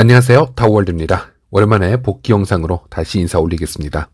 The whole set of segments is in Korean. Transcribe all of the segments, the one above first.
안녕하세요. 타워월드입니다. 오랜만에 복귀 영상으로 다시 인사 올리겠습니다.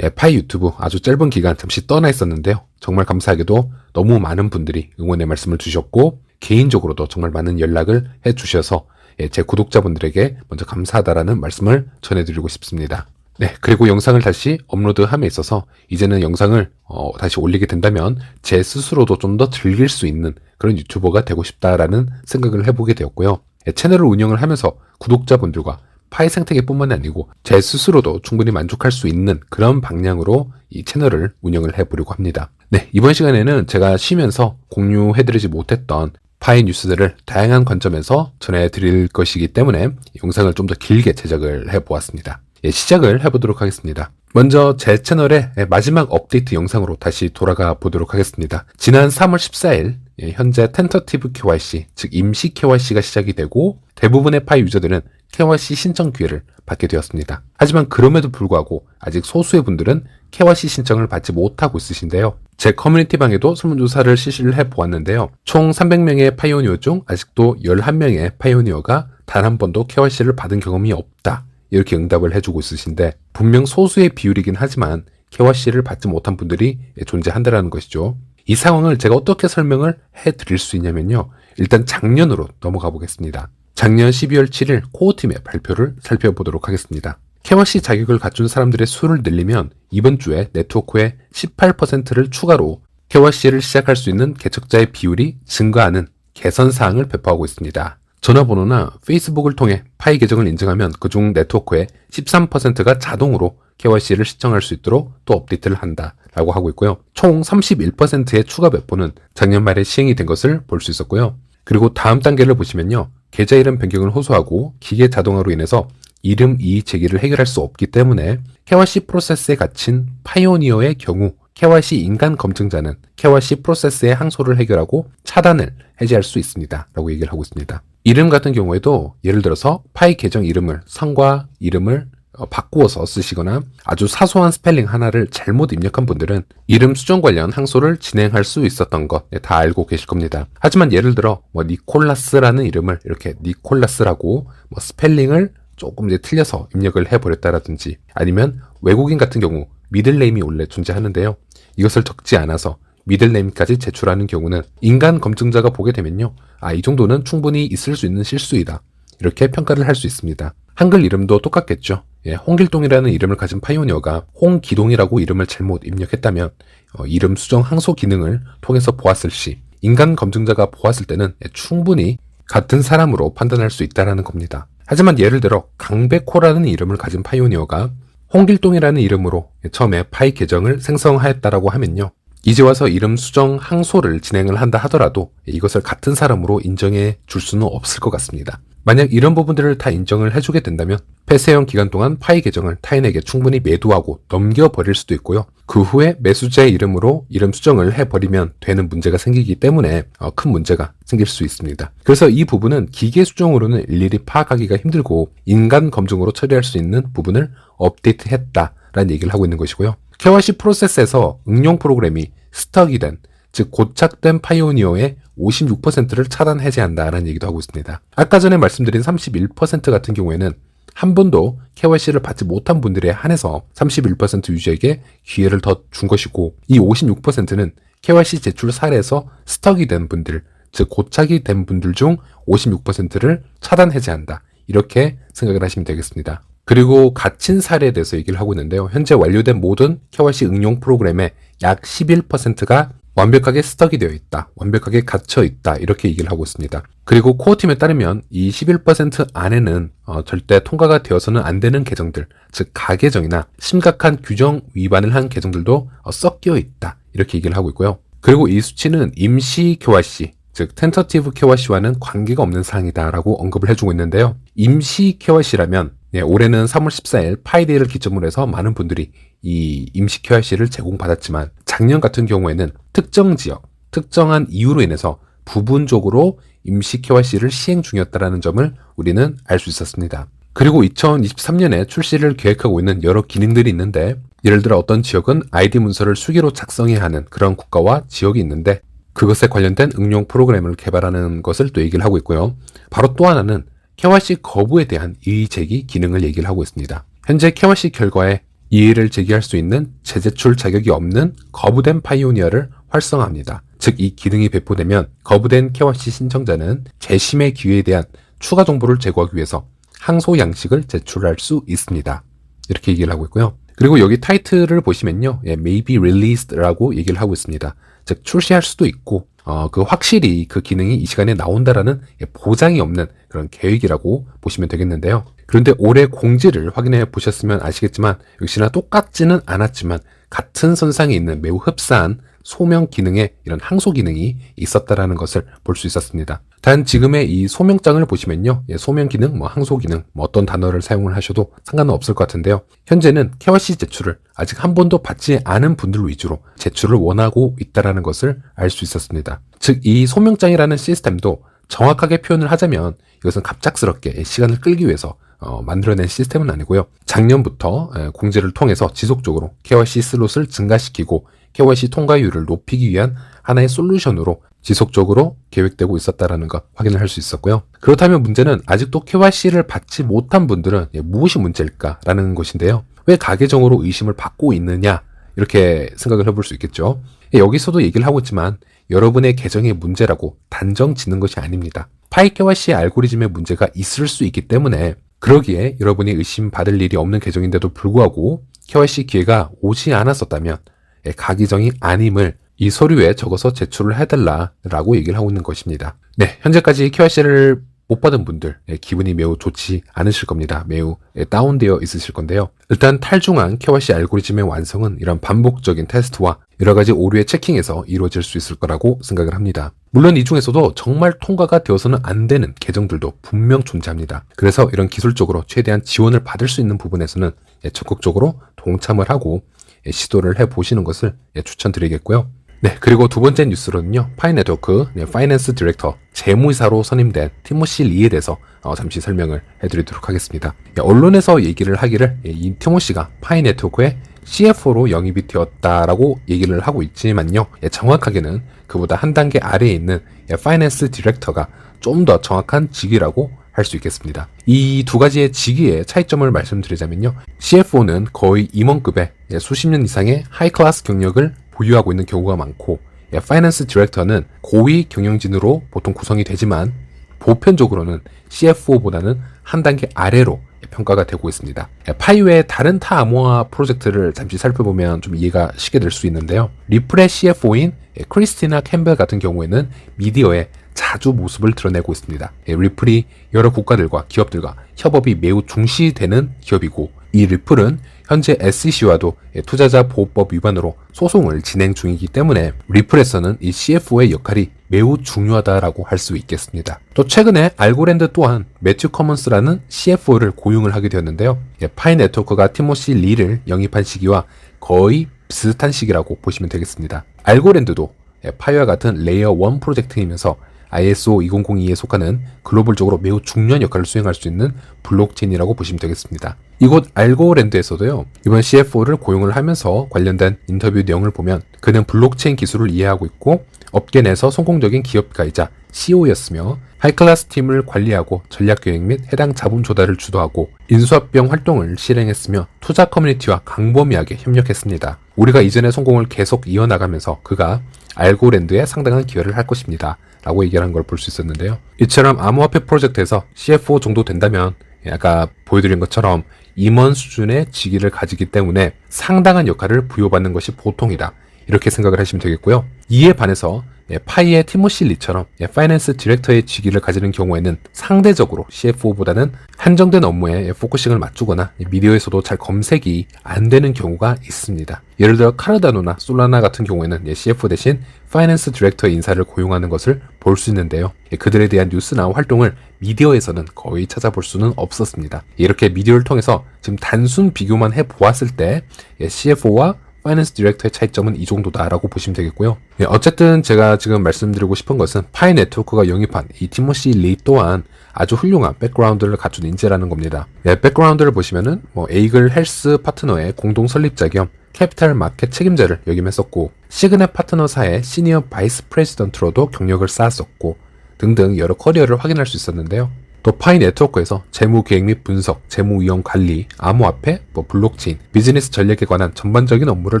예, 파이 유튜브 아주 짧은 기간 잠시 떠나 있었는데요. 정말 감사하게도 너무 많은 분들이 응원의 말씀을 주셨고 개인적으로도 정말 많은 연락을 해 주셔서 예, 제 구독자분들에게 먼저 감사하다라는 말씀을 전해드리고 싶습니다. 네, 그리고 영상을 다시 업로드함에 있어서 이제는 영상을 어, 다시 올리게 된다면 제 스스로도 좀 더 즐길 수 있는 그런 유튜버가 되고 싶다라는 생각을 해보게 되었고요. 예, 채널을 운영을 하면서 구독자분들과 파이 생태계뿐만 아니고 제 스스로도 충분히 만족할 수 있는 그런 방향으로 이 채널을 운영을 해보려고 합니다. 네, 이번 시간에는 제가 쉬면서 공유해드리지 못했던 파이 뉴스들을 다양한 관점에서 전해드릴 것이기 때문에 영상을 좀 더 길게 제작을 해보았습니다. 예, 시작을 해보도록 하겠습니다. 먼저 제 채널의 마지막 업데이트 영상으로 다시 돌아가 보도록 하겠습니다. 지난 3월 14일 예, 현재 텐터티브 KYC, 즉 임시 KYC가 시작이 되고 대부분의 파이 유저들은 KYC 신청 기회를 받게 되었습니다. 하지만 그럼에도 불구하고 아직 소수의 분들은 KYC 신청을 받지 못하고 있으신데요. 제 커뮤니티 방에도 설문조사를 실시를 해 보았는데요. 총 300명의 파이오니어 중 아직도 11명의 파이오니어가 단 한 번도 KYC를 받은 경험이 없다. 이렇게 응답을 해주고 있으신데 분명 소수의 비율이긴 하지만 KYC를 받지 못한 분들이 존재한다라는 것이죠. 이 상황을 제가 어떻게 설명을 해 드릴 수 있냐면요. 일단 작년으로 넘어가 보겠습니다. 작년 12월 7일 코어팀의 발표를 살펴보도록 하겠습니다. KYC 자격을 갖춘 사람들의 수를 늘리면 이번 주에 네트워크의 18%를 추가로 KYC를 시작할 수 있는 개척자의 비율이 증가하는 개선 사항을 배포하고 있습니다. 전화번호나 페이스북을 통해 파이 계정을 인증하면 그중 네트워크의 13%가 자동으로 KYC를 시청할 수 있도록 또 업데이트를 한다. 라고 하고 있고요. 총 31%의 추가 배포는 작년 말에 시행이 된 것을 볼 수 있었고요. 그리고 다음 단계를 보시면요. 계좌 이름 변경을 호소하고 기계 자동화로 인해서 이름 이의 제기를 해결할 수 없기 때문에 KYC 프로세스에 갇힌 파이오니어의 경우 KYC 인간 검증자는 KYC 프로세스의 항소를 해결하고 차단을 해제할 수 있습니다. 라고 얘기를 하고 있습니다. 이름 같은 경우에도 예를 들어서 파이 계정 이름을 성과 이름을 어, 바꾸어서 쓰시거나 아주 사소한 스펠링 하나를 잘못 입력한 분들은 이름 수정 관련 항소를 진행할 수 있었던 것 다 알고 계실 겁니다. 하지만 예를 들어 뭐 니콜라스라는 이름을 이렇게 니콜라스라고 뭐 스펠링을 조금 이제 틀려서 입력을 해버렸다라든지 아니면 외국인 같은 경우 미들네임이 원래 존재하는데요. 이것을 적지 않아서 미들네임까지 제출하는 경우는 인간 검증자가 보게 되면요. 아, 이 정도는 충분히 있을 수 있는 실수이다. 이렇게 평가를 할 수 있습니다. 한글 이름도 똑같겠죠. 예, 홍길동이라는 이름을 가진 파이오니어가 홍기동이라고 이름을 잘못 입력했다면 어, 이름 수정 항소 기능을 통해서 보았을 시 인간 검증자가 보았을 때는 예, 충분히 같은 사람으로 판단할 수 있다라는 겁니다. 하지만 예를 들어 강백호라는 이름을 가진 파이오니어가 홍길동이라는 이름으로 예, 처음에 파이 계정을 생성하였다라고 하면요. 이제 와서 이름 수정 항소를 진행을 한다 하더라도 이것을 같은 사람으로 인정해 줄 수는 없을 것 같습니다. 만약 이런 부분들을 다 인정을 해주게 된다면 폐쇄형 기간 동안 파이 계정을 타인에게 충분히 매도하고 넘겨버릴 수도 있고요. 그 후에 매수자의 이름으로 이름 수정을 해버리면 되는 문제가 생기기 때문에 어, 큰 문제가 생길 수 있습니다. 그래서 이 부분은 기계 수정으로는 일일이 파악하기가 힘들고 인간 검증으로 처리할 수 있는 부분을 업데이트했다 라는 얘기를 하고 있는 것이고요. KYC 프로세스에서 응용 프로그램이 스톡이 된, 즉 고착된 파이오니어의 56%를 차단 해제한다라는 얘기도 하고 있습니다. 아까 전에 말씀드린 31% 같은 경우에는 한 번도 KYC를 받지 못한 분들에 한해서 31% 유저에게 기회를 더 준 것이고 이 56%는 KYC 제출 사례에서 스톡이 된 분들, 즉 고착이 된 분들 중 56%를 차단 해제한다. 이렇게 생각을 하시면 되겠습니다. 그리고 갇힌 사례에 대해서 얘기를 하고 있는데요. 현재 완료된 모든 KYC 응용 프로그램의 약 11%가 완벽하게 스톡이 되어 있다. 완벽하게 갇혀 있다. 이렇게 얘기를 하고 있습니다. 그리고 코어팀에 따르면 이 11% 안에는 어, 절대 통과가 되어서는 안 되는 계정들, 즉 가계정이나 심각한 규정 위반을 한 계정들도 어, 섞여 있다. 이렇게 얘기를 하고 있고요. 그리고 이 수치는 임시 KYC, 즉 텐터티브 KYC와는 관계가 없는 사항이다라고 언급을 해주고 있는데요. 임시 KYC라면 예, 올해는 3월 14일 파이데이를 기점으로 해서 많은 분들이 이 임시 KYC를 제공받았지만 작년 같은 경우에는 특정 지역, 특정한 이유로 인해서 부분적으로 임시 KYC를 시행 중이었다는 점을 우리는 알 수 있었습니다. 그리고 2023년에 출시를 계획하고 있는 여러 기능들이 있는데 예를 들어 어떤 지역은 아이디 문서를 수기로 작성해야 하는 그런 국가와 지역이 있는데 그것에 관련된 응용 프로그램을 개발하는 것을 또 얘기를 하고 있고요. 바로 또 하나는 KYC 거부에 대한 이의 제기 기능을 얘기를 하고 있습니다. 현재 KYC 결과에 이의를 제기할 수 있는 재제출 자격이 없는 거부된 파이오니어를 활성화합니다. 즉, 이 기능이 배포되면 거부된 KYC 신청자는 재심의 기회에 대한 추가 정보를 제공하기 위해서 항소 양식을 제출할 수 있습니다. 이렇게 얘기를 하고 있고요. 그리고 여기 타이틀을 보시면요. 예, may be released라고 얘기를 하고 있습니다. 즉, 출시할 수도 있고, 어, 그 확실히 그 기능이 이 시간에 나온다라는 예, 보장이 없는 그런 계획이라고 보시면 되겠는데요. 그런데 올해 공지를 확인해 보셨으면 아시겠지만 역시나 똑같지는 않았지만 같은 선상에 있는 매우 흡사한 소명 기능에 이런 항소 기능이 있었다라는 것을 볼 수 있었습니다. 단 지금의 이 소명장을 보시면요. 예, 소명 기능, 뭐 항소 기능, 뭐 어떤 단어를 사용을 하셔도 상관은 없을 것 같은데요. 현재는 KYC 제출을 아직 한 번도 받지 않은 분들 위주로 제출을 원하고 있다라는 것을 알 수 있었습니다. 즉 이 소명장이라는 시스템도 정확하게 표현을 하자면 이것은 갑작스럽게 시간을 끌기 위해서 어, 만들어낸 시스템은 아니고요. 작년부터 에, 공지를 통해서 지속적으로 KYC 슬롯을 증가시키고 KYC 통과율을 높이기 위한 하나의 솔루션으로 지속적으로 계획되고 있었다라는 거 확인을 할 수 있었고요. 그렇다면 문제는 아직도 KYC를 받지 못한 분들은 예, 무엇이 문제일까라는 것인데요. 왜 가계정으로 의심을 받고 있느냐 이렇게 생각을 해볼 수 있겠죠. 예, 여기서도 얘기를 하고 있지만 여러분의 계정의 문제라고 단정 짓는 것이 아닙니다. 파이 KYC 알고리즘의 문제가 있을 수 있기 때문에 그러기에 여러분이 의심받을 일이 없는 계정인데도 불구하고 KYC 기회가 오지 않았었다면 예, 가기정이 아님을 이 서류에 적어서 제출을 해달라라고 얘기를 하고 있는 것입니다. 네, 현재까지 KYC를 못 받은 분들 예, 기분이 매우 좋지 않으실 겁니다. 매우 예, 다운되어 있으실 건데요. 일단 탈중한 KYC 알고리즘의 완성은 이런 반복적인 테스트와 여러 가지 오류의 체킹에서 이루어질 수 있을 거라고 생각을 합니다. 물론 이 중에서도 정말 통과가 되어서는 안 되는 계정들도 분명 존재합니다. 그래서 이런 기술적으로 최대한 지원을 받을 수 있는 부분에서는 예, 적극적으로 동참을 하고 시도를 해 보시는 것을 추천드리겠고요. 네, 그리고 두 번째 뉴스로는요, 파이네트워크 네, 파이낸스 디렉터 재무이사로 선임된 티모시 리에 대해서 어, 잠시 설명을 해드리도록 하겠습니다. 예, 언론에서 얘기를 하기를 예, 이 티모시가 파이네트워크의 CFO로 영입이 되었다라고 얘기를 하고 있지만요, 예, 정확하게는 그보다 한 단계 아래에 있는 예, 파이낸스 디렉터가 좀 더 정확한 직위라고 할 수 있겠습니다. 이 두 가지의 직위의 차이점을 말씀드리자면요, CFO는 거의 임원급의 예, 수십 년 이상의 하이 클래스 경력을 보유하고 있는 경우가 많고 예, 파이낸스 디렉터는 고위 경영진으로 보통 구성이 되지만 보편적으로는 CFO보다는 한 단계 아래로 평가가 되고 있습니다. 예, 파이 외의 다른 타 암호화 프로젝트를 잠시 살펴보면 좀 이해가 쉽게 될 수 있는데요. 리플의 CFO인 예, 크리스티나 캠벨 같은 경우에는 미디어에 자주 모습을 드러내고 있습니다. 리플이 여러 국가들과 기업들과 협업이 매우 중시되는 기업이고 이 리플은 현재 SEC와도 투자자 보호법 위반으로 소송을 진행 중이기 때문에 리플에서는 이 CFO의 역할이 매우 중요하다라고 할 수 있겠습니다. 또 최근에 알고랜드 또한 매튜 커먼스라는 CFO를 고용을 하게 되었는데요. 예, 파이 네트워크가 티모시 리를 영입한 시기와 거의 비슷한 시기라고 보시면 되겠습니다. 알고랜드도 예, 파이와 같은 레이어 1 프로젝트이면서 ISO 2002에 속하는 글로벌적으로 매우 중요한 역할을 수행할 수 있는 블록체인이라고 보시면 되겠습니다. 이곳 알고랜드에서도요, 이번 CFO를 고용을 하면서 관련된 인터뷰 내용을 보면 그는 블록체인 기술을 이해하고 있고 업계 내에서 성공적인 기업가이자 CEO였으며 하이클래스 팀을 관리하고 전략 계획 및 해당 자본 조달을 주도하고 인수합병 활동을 실행했으며 투자 커뮤니티와 강범위하게 협력했습니다. 우리가 이전의 성공을 계속 이어나가면서 그가 알고랜드에 상당한 기여를 할 것입니다. 라고 얘기를 한 걸 볼 수 있었는데요. 이처럼 암호화폐 프로젝트에서 CFO 정도 된다면 아까 보여드린 것처럼 임원 수준의 직위를 가지기 때문에 상당한 역할을 부여받는 것이 보통이다. 이렇게 생각을 하시면 되겠고요. 이에 반해서 예, 파이의 티모시 리처럼 예, 파이낸스 디렉터의 직위를 가지는 경우에는 상대적으로 CFO보다는 한정된 업무에 예, 포커싱을 맞추거나 미디어에서도 잘 검색이 안 되는 경우가 있습니다. 예를 들어 카르다노나 솔라나 같은 경우에는 CFO 대신 파이낸스 디렉터 인사를 고용하는 것을 볼 수 있는데요. 그들에 대한 뉴스나 활동을 미디어에서는 거의 찾아볼 수는 없었습니다. 이렇게 미디어를 통해서 지금 단순 비교만 해 보았을 때 CFO와 파이낸스 디렉터의 차이점은 이 정도다라고 보시면 되겠고요. 네, 어쨌든 제가 지금 말씀드리고 싶은 것은 파이 네트워크가 영입한 이 티모시 리 또한 아주 훌륭한 백그라운드를 갖춘 인재라는 겁니다. 네, 백그라운드를 보시면은 뭐 에이글 헬스 파트너의 공동 설립자 겸 캐피탈 마켓 책임자를 역임했었고 시그넷 파트너사의 시니어 바이스 프레지던트로도 경력을 쌓았었고 등등 여러 커리어를 확인할 수 있었는데요. 또 파이 네트워크에서 재무 계획 및 분석, 재무 위험 관리, 암호화폐, 뭐 블록체인, 비즈니스 전략에 관한 전반적인 업무를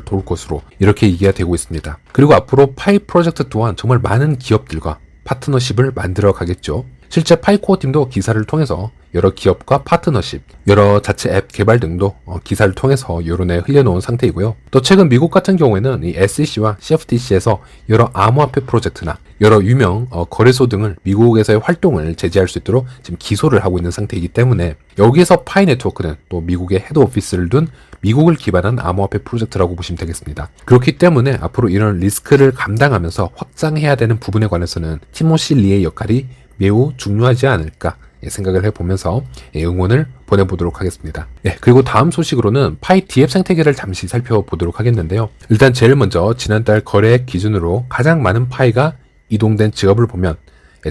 도울 것으로 이렇게 이해가 되고 있습니다. 그리고 앞으로 파이 프로젝트 또한 정말 많은 기업들과 파트너십을 만들어 가겠죠. 실제 파이코어 팀도 기사를 통해서 여러 기업과 파트너십, 여러 자체 앱 개발 등도 어, 기사를 통해서 여론에 흘려놓은 상태이고요. 또 최근 미국 같은 경우에는 이 SEC와 CFTC에서 여러 암호화폐 프로젝트나 여러 유명 어, 거래소 등을 미국에서의 활동을 제재할 수 있도록 지금 기소를 하고 있는 상태이기 때문에 여기에서 파이 네트워크는 또 미국의 헤드 오피스를 둔 미국을 기반한 암호화폐 프로젝트라고 보시면 되겠습니다. 그렇기 때문에 앞으로 이런 리스크를 감당하면서 확장해야 되는 부분에 관해서는 티모시 리의 역할이 매우 중요하지 않을까 예, 생각을 해보면서 예, 응원을 보내보도록 하겠습니다. 예, 그리고 다음 소식으로는 파이 DF 생태계를 잠시 살펴보도록 하겠는데요. 일단 제일 먼저 지난달 거래액 기준으로 가장 많은 파이가 이동된 지갑을 보면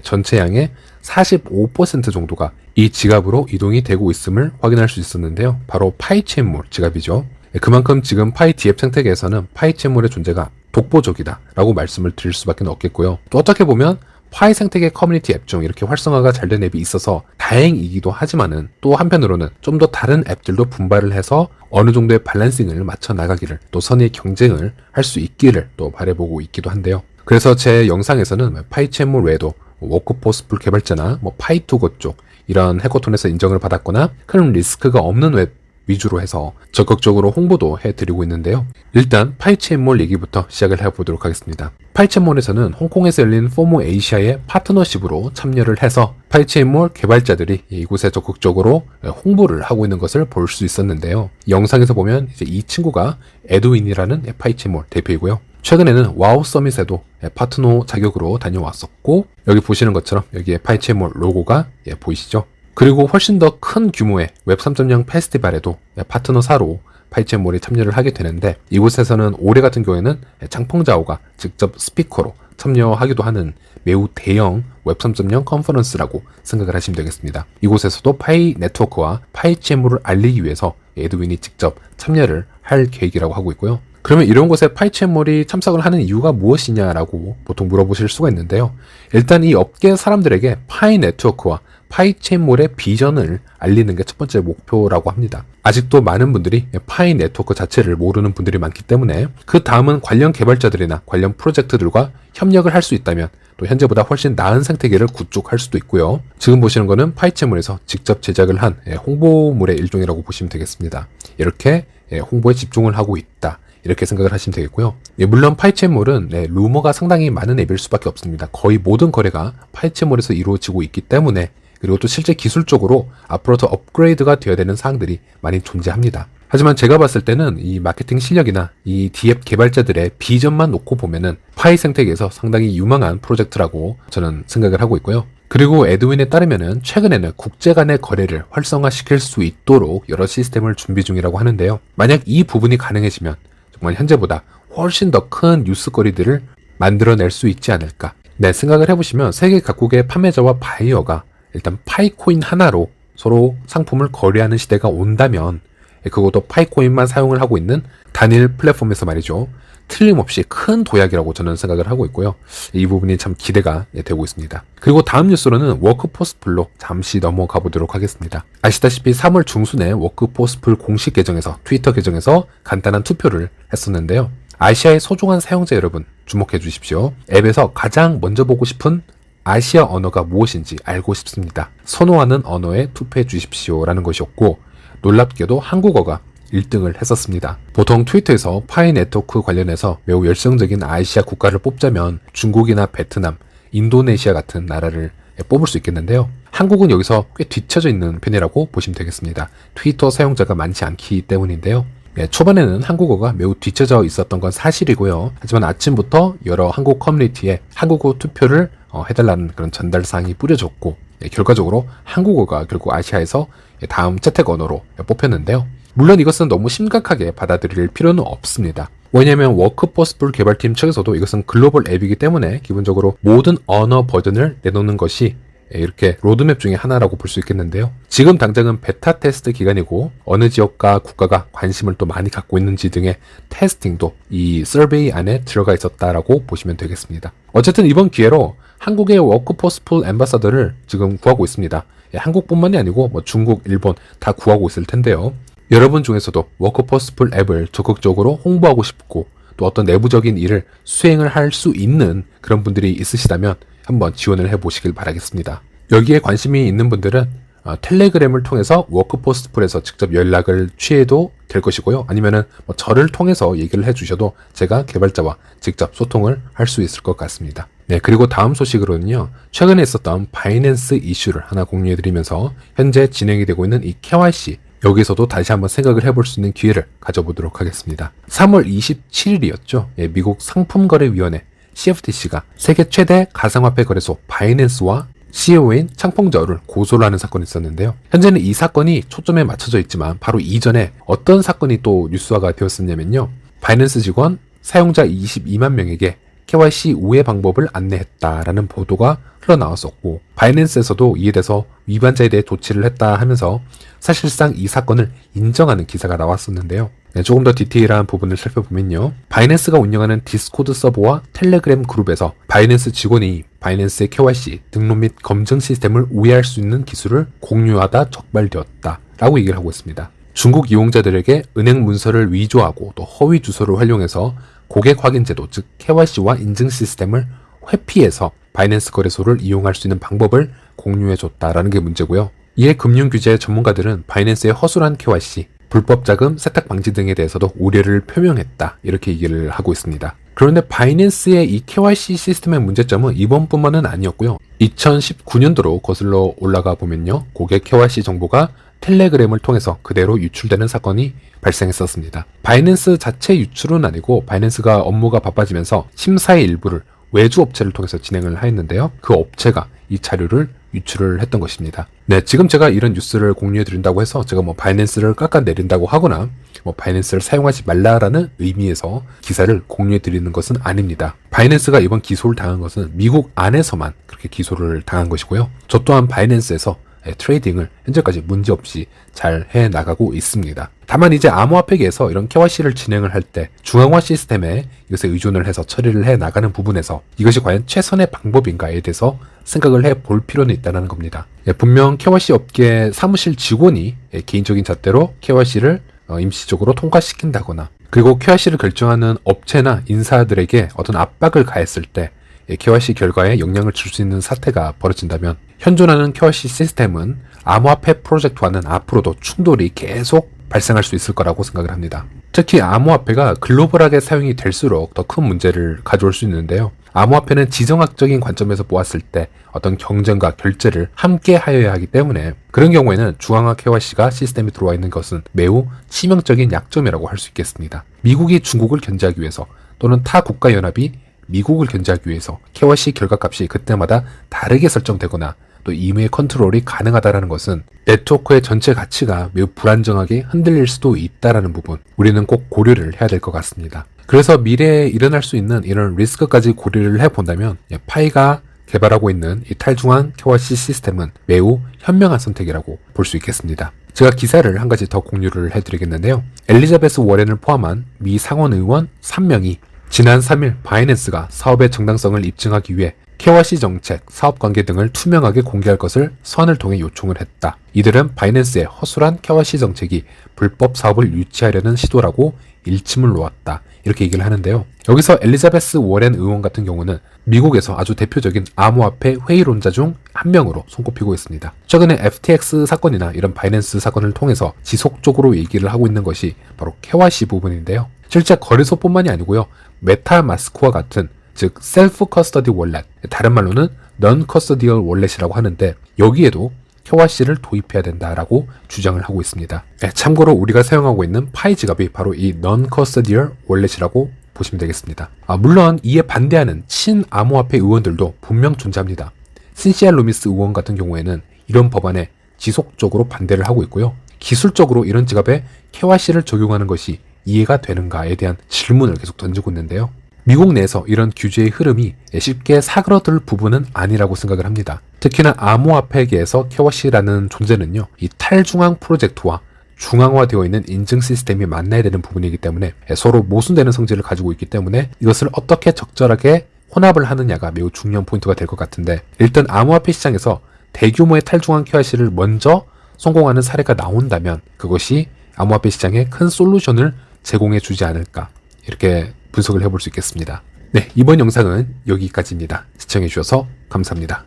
전체 양의 45% 정도가 이 지갑으로 이동이 되고 있음을 확인할 수 있었는데요. 바로 파이체인몰 지갑이죠. 그만큼 지금 파이 DF 생태계에서는 파이체인몰의 존재가 독보적이다라고 말씀을 드릴 수밖에 없겠고요. 또 어떻게 보면 파이 생태계 커뮤니티 앱 중 이렇게 활성화가 잘 된 앱이 있어서 다행이기도 하지만은 또 한편으로는 좀 더 다른 앱들도 분발을 해서 어느 정도의 밸런싱을 맞춰 나가기를 또 선의 경쟁을 할 수 있기를 또 바라보고 있기도 한데요. 그래서 제 영상에서는 파이체몰 외에도 워크포스풀 개발자나 뭐 파이투고 쪽 이런 해커톤에서 인정을 받았거나 큰 리스크가 없는 웹 위주로 해서 적극적으로 홍보도 해드리고 있는데요. 일단 파이체인몰 얘기부터 시작을 해보도록 하겠습니다. 파이체인몰에서는 홍콩에서 열린 포모 에이시아의 파트너십으로 참여를 해서 파이체인몰 개발자들이 이곳에 적극적으로 홍보를 하고 있는 것을 볼 수 있었는데요. 영상에서 보면 이제 이 친구가 에드윈이라는 파이체인몰 대표이고요. 최근에는 와우 서밋에도 파트너 자격으로 다녀왔었고 여기 보시는 것처럼 여기에 파이체몰 로고가 보이시죠? 그리고 훨씬 더 큰 규모의 웹 3.0 페스티벌에도 파트너사로 파이체몰이 참여를 하게 되는데 이곳에서는 올해 같은 경우에는 장펑자오가 직접 스피커로 참여하기도 하는 매우 대형 웹 3.0 컨퍼런스라고 생각을 하시면 되겠습니다. 이곳에서도 파이 네트워크와 파이체몰을 알리기 위해서 에드윈이 직접 참여를 할 계획이라고 하고 있고요. 그러면 이런 곳에 파이체몰이 참석을 하는 이유가 무엇이냐라고 보통 물어보실 수가 있는데요. 일단 이 업계 사람들에게 파이 네트워크와 파이체인몰의 비전을 알리는 게 첫 번째 목표라고 합니다. 아직도 많은 분들이 파이 네트워크 자체를 모르는 분들이 많기 때문에 그 다음은 관련 개발자들이나 관련 프로젝트들과 협력을 할 수 있다면 또 현재보다 훨씬 나은 생태계를 구축할 수도 있고요. 지금 보시는 거는 파이체몰에서 직접 제작을 한 예, 홍보물의 일종이라고 보시면 되겠습니다. 이렇게 예, 홍보에 집중을 하고 있다. 이렇게 생각을 하시면 되겠고요. 예, 물론 파이체몰은 네, 루머가 상당히 많은 앱일 수밖에 없습니다. 거의 모든 거래가 파이체몰에서 이루어지고 있기 때문에 그리고 또 실제 기술적으로 앞으로 더 업그레이드가 되어야 되는 사항들이 많이 존재합니다. 하지만 제가 봤을 때는 이 마케팅 실력이나 이 디앱 개발자들의 비전만 놓고 보면은 파이 생태계에서 상당히 유망한 프로젝트라고 저는 생각을 하고 있고요. 그리고 에드윈에 따르면은 최근에는 국제 간의 거래를 활성화시킬 수 있도록 여러 시스템을 준비 중이라고 하는데요. 만약 이 부분이 가능해지면 정말 현재보다 훨씬 더 큰 뉴스거리들을 만들어낼 수 있지 않을까. 네, 생각을 해보시면 세계 각국의 판매자와 바이어가 일단 파이코인 하나로 서로 상품을 거래하는 시대가 온다면 그것도 파이코인만 사용을 하고 있는 단일 플랫폼에서 말이죠. 틀림없이 큰 도약이라고 저는 생각을 하고 있고요. 이 부분이 참 기대가 되고 있습니다. 그리고 다음 뉴스로는 워크포스풀로 잠시 넘어가 보도록 하겠습니다. 아시다시피 3월 중순에 워크포스풀 공식 계정에서 트위터 계정에서 간단한 투표를 했었는데요. 아시아의 소중한 사용자 여러분 주목해 주십시오. 앱에서 가장 먼저 보고 싶은 아시아 언어가 무엇인지 알고 싶습니다. 선호하는 언어에 투표해 주십시오 라는 것이었고 놀랍게도 한국어가 1등을 했었습니다. 보통 트위터에서 파이 네트워크 관련해서 매우 열성적인 아시아 국가를 뽑자면 중국이나 베트남, 인도네시아 같은 나라를 뽑을 수 있겠는데요. 한국은 여기서 꽤 뒤쳐져 있는 편이라고 보시면 되겠습니다. 트위터 사용자가 많지 않기 때문인데요. 네, 초반에는 한국어가 매우 뒤쳐져 있었던 건 사실이고요. 하지만 아침부터 여러 한국 커뮤니티에 한국어 투표를 어, 해달라는 그런 전달 사항이 뿌려졌고 예, 결과적으로 한국어가 결국 아시아에서 다음 채택 언어로 뽑혔는데요. 물론 이것은 너무 심각하게 받아들일 필요는 없습니다. 왜냐하면 워크포스풀 개발팀 측에서도 이것은 글로벌 앱이기 때문에 기본적으로 모든 언어 버전을 내놓는 것이 이렇게 로드맵 중에 하나라고 볼 수 있겠는데요. 지금 당장은 베타 테스트 기간이고 어느 지역과 국가가 관심을 또 많이 갖고 있는지 등의 테스팅도 이 서베이 안에 들어가 있었다라고 보시면 되겠습니다. 어쨌든 이번 기회로 한국의 워크포스 풀 엠바서더를 지금 구하고 있습니다. 예, 한국뿐만이 아니고 뭐 중국, 일본 다 구하고 있을 텐데요. 여러분 중에서도 워크포스 풀 앱을 적극적으로 홍보하고 싶고 또 어떤 내부적인 일을 수행을 할 수 있는 그런 분들이 있으시다면 한번 지원을 해 보시길 바라겠습니다. 여기에 관심이 있는 분들은 어, 텔레그램을 통해서 워크포스풀에서 직접 연락을 취해도 될 것이고요. 아니면은 뭐 저를 통해서 얘기를 해 주셔도 제가 개발자와 직접 소통을 할 수 있을 것 같습니다. 네, 그리고 다음 소식으로는요. 최근에 있었던 바이낸스 이슈를 하나 공유해 드리면서 현재 진행이 되고 있는 이 KYC 여기서도 다시 한번 생각을 해볼 수 있는 기회를 가져보도록 하겠습니다. 3월 27일이었죠. 예, 미국 상품거래위원회 CFTC가 세계 최대 가상화폐 거래소 바이낸스와 CEO인 창펑저를 고소를 하는 사건이 있었는데요. 현재는 이 사건이 초점에 맞춰져 있지만 바로 이전에 어떤 사건이 또 뉴스화가 되었었냐면요. 바이낸스 직원 사용자 22만 명에게 KYC 우회 방법을 안내했다라는 보도가 흘러나왔었고 바이낸스에서도 이에 대해서 위반자에 대해 조치를 했다 하면서 사실상 이 사건을 인정하는 기사가 나왔었는데요. 네, 조금 더 디테일한 부분을 살펴보면요. 바이낸스가 운영하는 디스코드 서버와 텔레그램 그룹에서 바이낸스 직원이 바이낸스의 KYC 등록 및 검증 시스템을 우회할 수 있는 기술을 공유하다 적발되었다 라고 얘기를 하고 있습니다. 중국 이용자들에게 은행 문서를 위조하고 또 허위 주소를 활용해서 고객 확인 제도 즉 KYC와 인증 시스템을 회피해서 바이낸스 거래소를 이용할 수 있는 방법을 공유해 줬다라는 게 문제고요. 이에 금융 규제 전문가들은 바이낸스의 허술한 KYC, 불법 자금 세탁 방지 등에 대해서도 우려를 표명했다. 이렇게 얘기를 하고 있습니다. 그런데 바이낸스의 이 KYC 시스템의 문제점은 이번뿐만은 아니었고요. 2019년도로 거슬러 올라가 보면요. 고객 KYC 정보가 텔레그램을 통해서 그대로 유출되는 사건이 발생했었습니다. 바이낸스 자체 유출은 아니고 바이낸스가 업무가 바빠지면서 심사의 일부를 외주 업체를 통해서 진행을 하였는데요. 그 업체가 이 자료를 유출을 했던 것입니다. 네, 지금 제가 이런 뉴스를 공유해 드린다고 해서 제가 뭐 바이낸스를 깎아내린다고 하거나 뭐 바이낸스를 사용하지 말라라는 의미에서 기사를 공유해 드리는 것은 아닙니다. 바이낸스가 이번 기소를 당한 것은 미국 안에서만 그렇게 기소를 당한 것이고요. 저 또한 바이낸스에서 예, 트레이딩을 현재까지 문제없이 잘 해 나가고 있습니다. 다만 이제 암호화폐계에서 이런 KYC를 진행을 할 때 중앙화 시스템에 이것에 의존을 해서 처리를 해 나가는 부분에서 이것이 과연 최선의 방법인가에 대해서 생각을 해 볼 필요는 있다는 겁니다. 예, 분명 KYC 업계 사무실 직원이 예, 개인적인 잣대로 KYC를 어, 임시적으로 통과시킨다거나 그리고 KYC를 결정하는 업체나 인사들에게 어떤 압박을 가했을 때 KYC 결과에 영향을 줄 수 있는 사태가 벌어진다면 현존하는 KYC 시스템은 암호화폐 프로젝트와는 앞으로도 충돌이 계속 발생할 수 있을 거라고 생각을 합니다. 특히 암호화폐가 글로벌하게 사용이 될수록 더 큰 문제를 가져올 수 있는데요. 암호화폐는 지정학적인 관점에서 보았을 때 어떤 경쟁과 결제를 함께 하여야 하기 때문에 그런 경우에는 중앙화 KYC가 시스템에 들어와 있는 것은 매우 치명적인 약점이라고 할 수 있겠습니다. 미국이 중국을 견제하기 위해서 또는 타 국가 연합이 미국을 견제하기 위해서 KYC 결과값이 그때마다 다르게 설정되거나 또 임의 컨트롤이 가능하다라는 것은 네트워크의 전체 가치가 매우 불안정하게 흔들릴 수도 있다라는 부분 우리는 꼭 고려를 해야 될 것 같습니다. 그래서 미래에 일어날 수 있는 이런 리스크까지 고려를 해본다면 예, 파이가 개발하고 있는 이 탈중앙 KYC 시스템은 매우 현명한 선택이라고 볼 수 있겠습니다. 제가 기사를 한 가지 더 공유를 해드리겠는데요. 엘리자베스 워렌을 포함한 미 상원 의원 3명이 지난 3일 바이낸스가 사업의 정당성을 입증하기 위해 KYC 정책, 사업 관계 등을 투명하게 공개할 것을 선을 통해 요청을 했다. 이들은 바이낸스의 허술한 KYC 정책이 불법 사업을 유치하려는 시도라고 일침을 놓았다. 이렇게 얘기를 하는데요. 여기서 엘리자베스 워렌 의원 같은 경우는 미국에서 아주 대표적인 암호화폐 회의론자 중 한 명으로 손꼽히고 있습니다. 최근에 FTX 사건이나 이런 바이낸스 사건을 통해서 지속적으로 얘기를 하고 있는 것이 바로 KYC 부분인데요. 실제 거래소뿐만이 아니고요. 메타마스크와 같은 즉 셀프 커스터디 월렛, 다른 말로는 넌 커스터디얼 월렛이라고 하는데 여기에도 KYC를 도입해야 된다라고 주장을 하고 있습니다. 네, 참고로 우리가 사용하고 있는 파이 지갑이 바로 이 non custodial 월렛이라고 보시면 되겠습니다. 아, 물론 이에 반대하는 친암호화폐 의원들도 분명 존재합니다. 신시알 루미스 의원 같은 경우에는 이런 법안에 지속적으로 반대를 하고 있고요. 기술적으로 이런 지갑에 KYC를 적용하는 것이 이해가 되는가에 대한 질문을 계속 던지고 있는데요. 미국 내에서 이런 규제의 흐름이 쉽게 사그러들 부분은 아니라고 생각을 합니다. 특히나 암호화폐계에서 KYC라는 존재는요, 이 탈중앙 프로젝트와 중앙화되어 있는 인증 시스템이 만나야 되는 부분이기 때문에 서로 모순되는 성질을 가지고 있기 때문에 이것을 어떻게 적절하게 혼합을 하느냐가 매우 중요한 포인트가 될 것 같은데 일단 암호화폐 시장에서 대규모의 탈중앙 KYC를 먼저 성공하는 사례가 나온다면 그것이 암호화폐 시장에 큰 솔루션을 제공해 주지 않을까 이렇게 분석을 해볼 수 있겠습니다. 네, 이번 영상은 여기까지입니다. 시청해 주셔서 감사합니다.